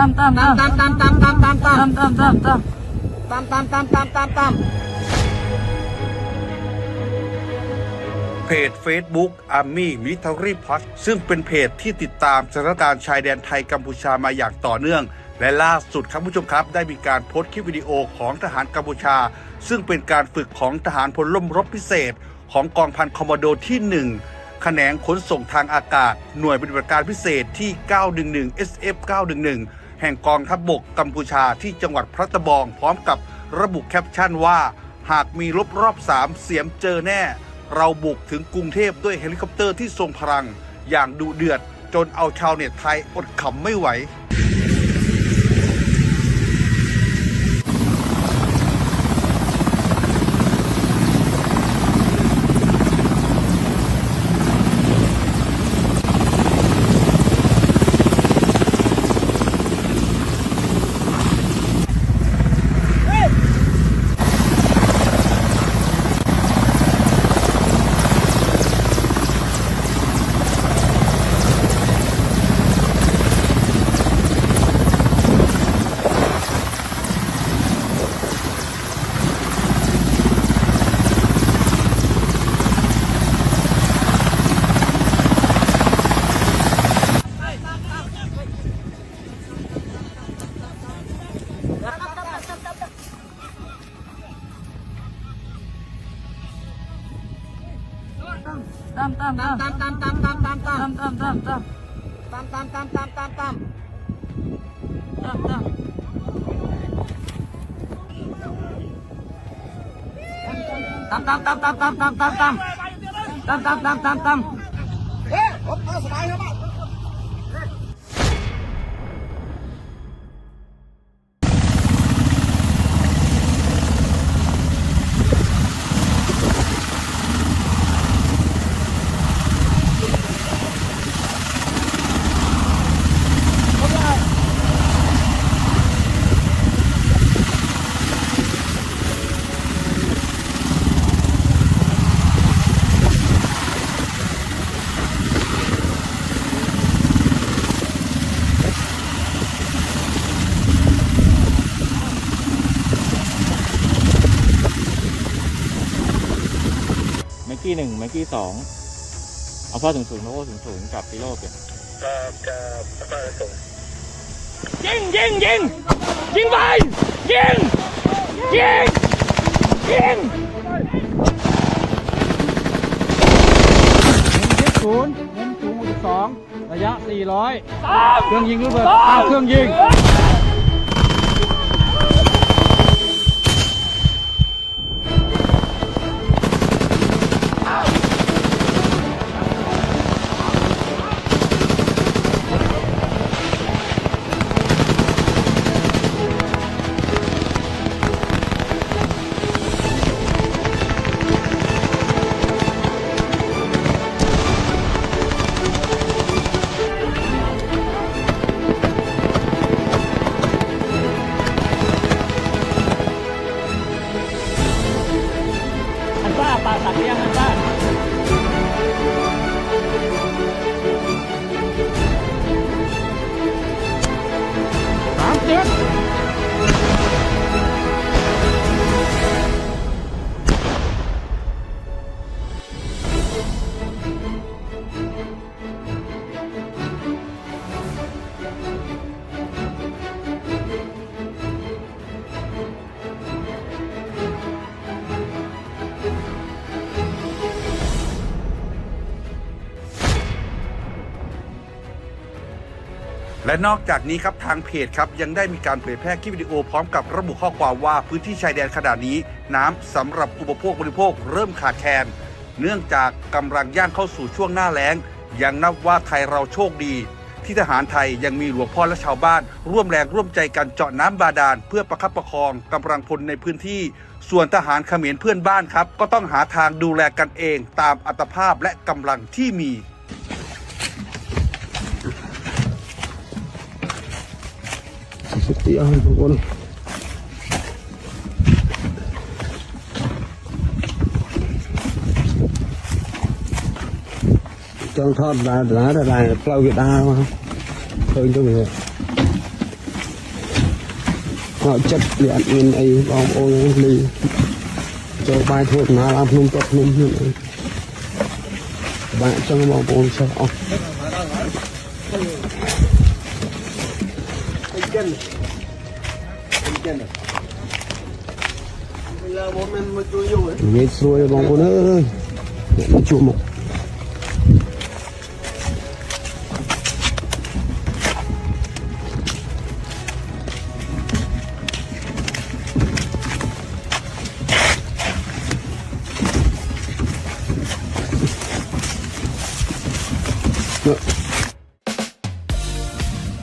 ตามตามตามตามตามตามตามตามตามตามตามตามตามตามตามตามตามตามตามเพจ Facebook Army Military Post ซึ่งเป็นเพจที่ติดตามสถานการณ์ชายแดนไทยกัมพูชามาอย่างต่อเนื่อง และล่าสุดครับผู้ชมครับ ได้มีการโพสต์คลิปวิดีโอของทหารกัมพูชา ซึ่งเป็นการฝึกของทหารพลร่มรบพิเศษ ของกองพันคอมมานโดที่ 1แขนงขนส่งทางอากาศ หน่วยปฏิบัติการพิเศษที่ 911 SF 911 แห่งกองทัพบบกกัมพูชาที่จังหวัดพระตะบองพร้อมกับระบุแคปชั่นว่า หากมีรบรอบ3เสียมเจอแน่ เราบุกถึงกรุงเทพด้วยเฮลิคอปเตอร์ที่ทรงพลัง อย่างดุเดือด จนเอาชาวเน็ตไทยอดขำไม่ไหว ตามตามตามตามตามตามตามตามตาม กี้หนึ่งแม็กกี้สองเอาพ่อถึงศูนย์โมโก้ถึงศูนย์กับปีโร่เปลี่ยนยิงยิงยิงยิงไปยิงยิงยิงศูนย์เน้นศูนย์สองระยะ 400 เครื่องยิงระเบิดตามเครื่องยิง และนอกจากนี้ครับทางเพจครับยังได้มีการเผยแพร่คลิปวิดีโอพร้อมกับระบุข้อความว่าพื้นที่ชายแดนขณะนี้ น้ำสำหรับอุปโภคบริโภคเริ่มขาดแคลนเนื่องจากกำลังย่างเข้าสู่ช่วงหน้าแล้ง ยังนับว่าไทยเราโชคดี ที่ทหารไทยยังมีหลวงพ่อและชาวบ้าน ร่วมแรงร่วมใจกันเจาะน้ำบาดาลเพื่อประคับประคองกำลังพลในพื้นที่ ส่วนทหารเขมรเพื่อนบ้านครับ ก็ต้องหาทางดูแลกันเอง ตามอัตภาพและกำลังที่มี সত্যি আমি ভগবান chân thoát ra ra ra ra lâu việt nam không thôi cho mình họ chất điện mình ấy bom ôn đi cho bài thuộc mà làm nung tập nung như này bạn cho bom ôn sao không เงินไอ้บองโอ้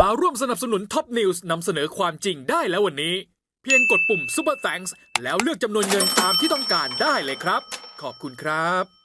มาร่วมสนับสนุนท็อปนิวส์นำเสนอความจริงได้แล้ววันนี้ เพียงกดปุ่ม Super Thanks แล้วเลือกจำนวนเงินตามที่ต้องการได้เลยครับ ขอบคุณครับ